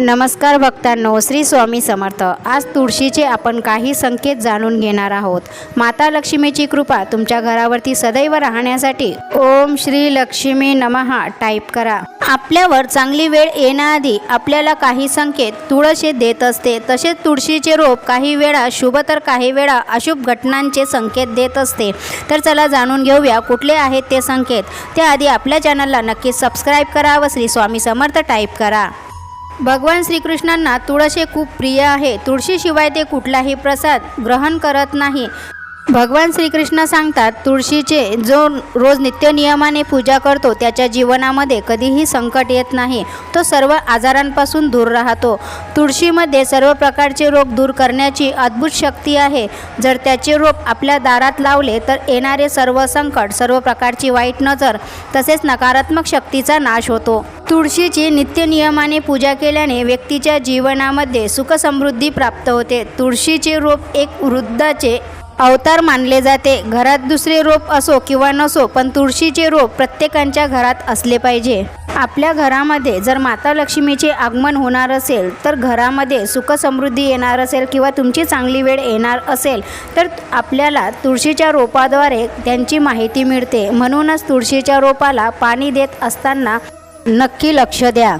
नमस्कार भक्तांनो श्री स्वामी समर्थ. आज तुळशीचे आपण काही संकेत जाणून घेणार आहोत. माता लक्ष्मीची कृपा तुमच्या घरावरती सदैव राहण्यासाठी ओम श्री लक्ष्मी नमहा टाईप करा. आपल्यावर चांगली वेळ येण्याआधी आपल्याला काही संकेत तुळशी देत असते. तसेच तुळशीचे रोप काही वेळा शुभ तर काही वेळा अशुभ घटनांचे संकेत देत असते. तर चला जाणून घेऊया कुठले आहेत ते संकेत. त्याआधी आपल्या चॅनलला नक्की सबस्क्राईब करा व श्री स्वामी समर्थ टाईप करा. भगवान श्रीकृष्णांना तुळशी खूप प्रिय आहे. तुळशीशिवाय ते कुठलाही प्रसाद ग्रहण करत नाही. भगवान श्रीकृष्ण सांगतात तुळशीचे जो रोज नित्यनियमाने पूजा करतो त्याच्या जीवनामध्ये कधीही संकट येत नाही. तो सर्व आजारांपासून दूर राहतो. तुळशीमध्ये सर्व प्रकारचे रोग दूर करण्याची अद्भुत शक्ती आहे. जर त्याचे रोप आपल्या दारात लावले तर येणारे सर्व संकट सर्व प्रकारची वाईट नजर तसेच नकारात्मक शक्तीचा नाश होतो. तुळशीची नित्यनियमाने पूजा केल्याने व्यक्तीच्या जीवनामध्ये सुखसमृद्धी प्राप्त होते. तुळशीचे रोप एक वृद्धाचे अवतार मानले जाते. घरात दुसरे रोप असो किंवा नसो पण तुळशीचे रोप प्रत्येकांच्या घरात असले पाहिजे. आपल्या घरामध्ये जर माता लक्ष्मीचे आगमन होणार असेल तर घरामध्ये सुखसमृद्धी येणार असेल किंवा तुमची चांगली वेळ येणार असेल तर आपल्याला तुळशीच्या रोपाद्वारे त्यांची माहिती मिळते. म्हणूनच तुळशीच्या रोपाला पाणी देत असताना नक्की लक्ष द्या.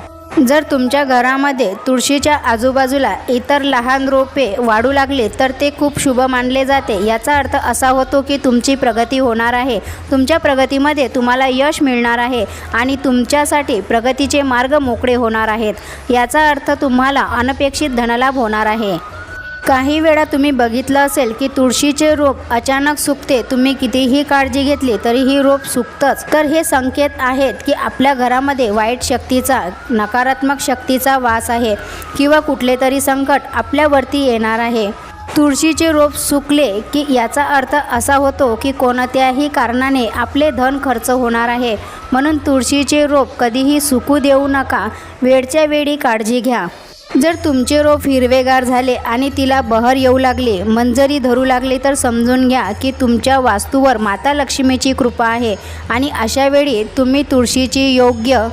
जर तुमच्या घरामध्ये तुळशीच्या आजूबाजूला इतर लहान रोपे वाढू लागले तर ते खूप शुभ मानले जाते. याचा अर्थ असा होतो की तुमची प्रगती होणार आहे. तुमच्या प्रगतीमध्ये तुम्हाला यश मिळणार आहे आणि तुमच्यासाठी प्रगतीचे मार्ग मोकळे होणार आहेत. याचा अर्थ तुम्हाला अनपेक्षित धनलाभ होणार आहे. काही वेळा तुम्ही बघितलं असेल की तुळशीचे रोप अचानक सुकते तुम्ही कितीही काळजी घेतली तरीही रोप सुकतंच. तर हे संकेत आहेत की आपल्या घरामध्ये वाईट शक्तीचा नकारात्मक शक्तीचा वास आहे किंवा कुठले तरी संकट आपल्यावरती येणार आहे. तुळशीचे रोप सुकले की याचा अर्थ असा होतो की कोणत्याही कारणाने आपले धन खर्च होणार आहे. म्हणून तुळशीचे रोप कधीही सुकू देऊ नका. वेळच्या वेळी काळजी घ्या. जर तुमचे रोप हिरवेगार झाले आणि तिला बहर येऊ लागले मंजरी धरू लागले तर समजून घ्या की तुमच्या वास्तूवर माता लक्ष्मीची कृपा आहे आणि अशा वेळी तुम्ही तुळशीची योग्य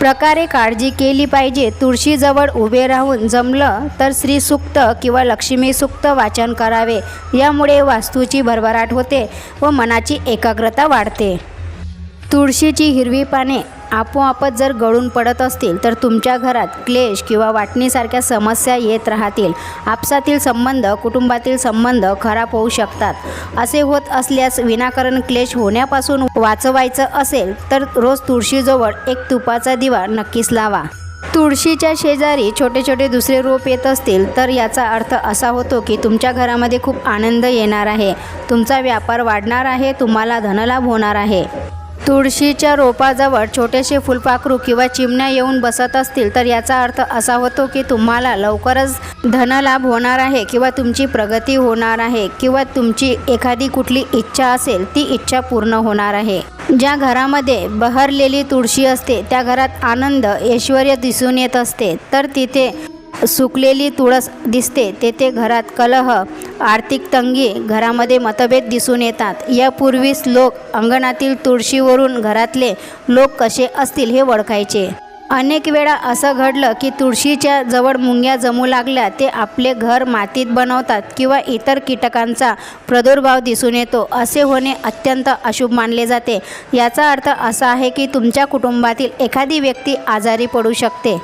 प्रकारे काळजी केली पाहिजे. तुळशीजवळ उभे राहून जमलं तर श्री सुक्त किंवा लक्ष्मी सुक्त वाचन करावे. यामुळे वास्तूची भरभराट होते व मनाची एकाग्रता वाढते. तुळशीची हिरवी पाने आपोआपच जर गळून पडत असतील तर तुमच्या घरात क्लेश किंवा वाटणीसारख्या समस्या येत राहतील. आपसातील संबंध कुटुंबातील संबंध खराब होऊ शकतात. असे होत असल्यास विनाकारण क्लेश होण्यापासून वाचवायचं असेल तर रोज तुळशीजवळ एक तुपाचा दिवा नक्कीच लावा. तुळशीच्या शेजारी छोटे छोटे दुसरे रोप येत असतील तर याचा अर्थ असा होतो की तुमच्या घरामध्ये खूप आनंद येणार आहे. तुमचा व्यापार वाढणार आहे तुम्हाला धनलाभ होणार आहे. तुळशीच्या रोपाजवळ छोटेसे फुलपाखरू किंवा चिमण्या येऊन बसत असतील तर याचा अर्थ असा होतो की तुम्हाला लवकरच धनलाभ होणार आहे किंवा तुमची प्रगती होणार आहे किंवा तुमची एखादी कुठली इच्छा असेल ती इच्छा पूर्ण होणार आहे. ज्या घरामध्ये बहरलेली तुळशी असते त्या घरात आनंद ऐश्वर दिसून येत असते तर तिथे सुकलेली तुळस दिसते तेथे घरात कलह आर्थिक तंगी घरामध्ये मतभेद दिसून येतात. यापूर्वीच लोक अंगणातील तुळशीवरून घरातले लोक कसे असतील हे ओळखायचे. अनेक वेळा असं घडलं की तुळशीच्या जवळ मुंग्या जमू लागल्या ते आपले घर मातीत बनवतात किंवा इतर कीटकांचा प्रादुर्भाव दिसून येतो असे होणे अत्यंत अशुभ मानले जाते. याचा अर्थ असा आहे की तुमच्या कुटुंबातील एखादी व्यक्ती आजारी पडू शकते.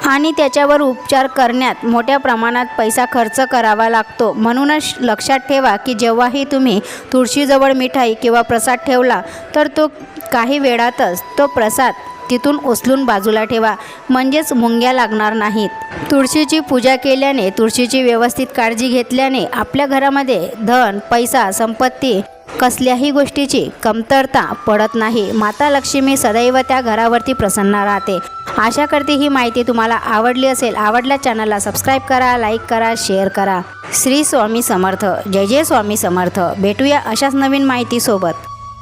आणि त्याच्यावर उपचार करण्यात मोठ्या प्रमाणात पैसा खर्च करावा लागतो. म्हणूनच लक्षात ठेवा की जेव्हाही तुम्ही तुळशीजवळ मिठाई किंवा प्रसाद ठेवला तर तो काही वेळातच तो प्रसाद तिथून उचलून बाजूला ठेवा. म्हणजेच मुंग्या लागणार नाहीत. तुळशीची पूजा केल्याने तुळशीची व्यवस्थित काळजी घेतल्याने आपल्या घरामध्ये धन पैसा संपत्ती कसल्याही गोष्टीची कमतरता पडत नाही. माता लक्ष्मी सदैव त्या घरावरती प्रसन्न राहते. आशा करते ही माहिती तुम्हाला आवडली असेल. आवडल्या चॅनलला सबस्क्राईब करा लाईक करा शेअर करा. श्री स्वामी समर्थ. जय जय स्वामी समर्थ. भेटूया अशाच नवीन माहितीसोबत.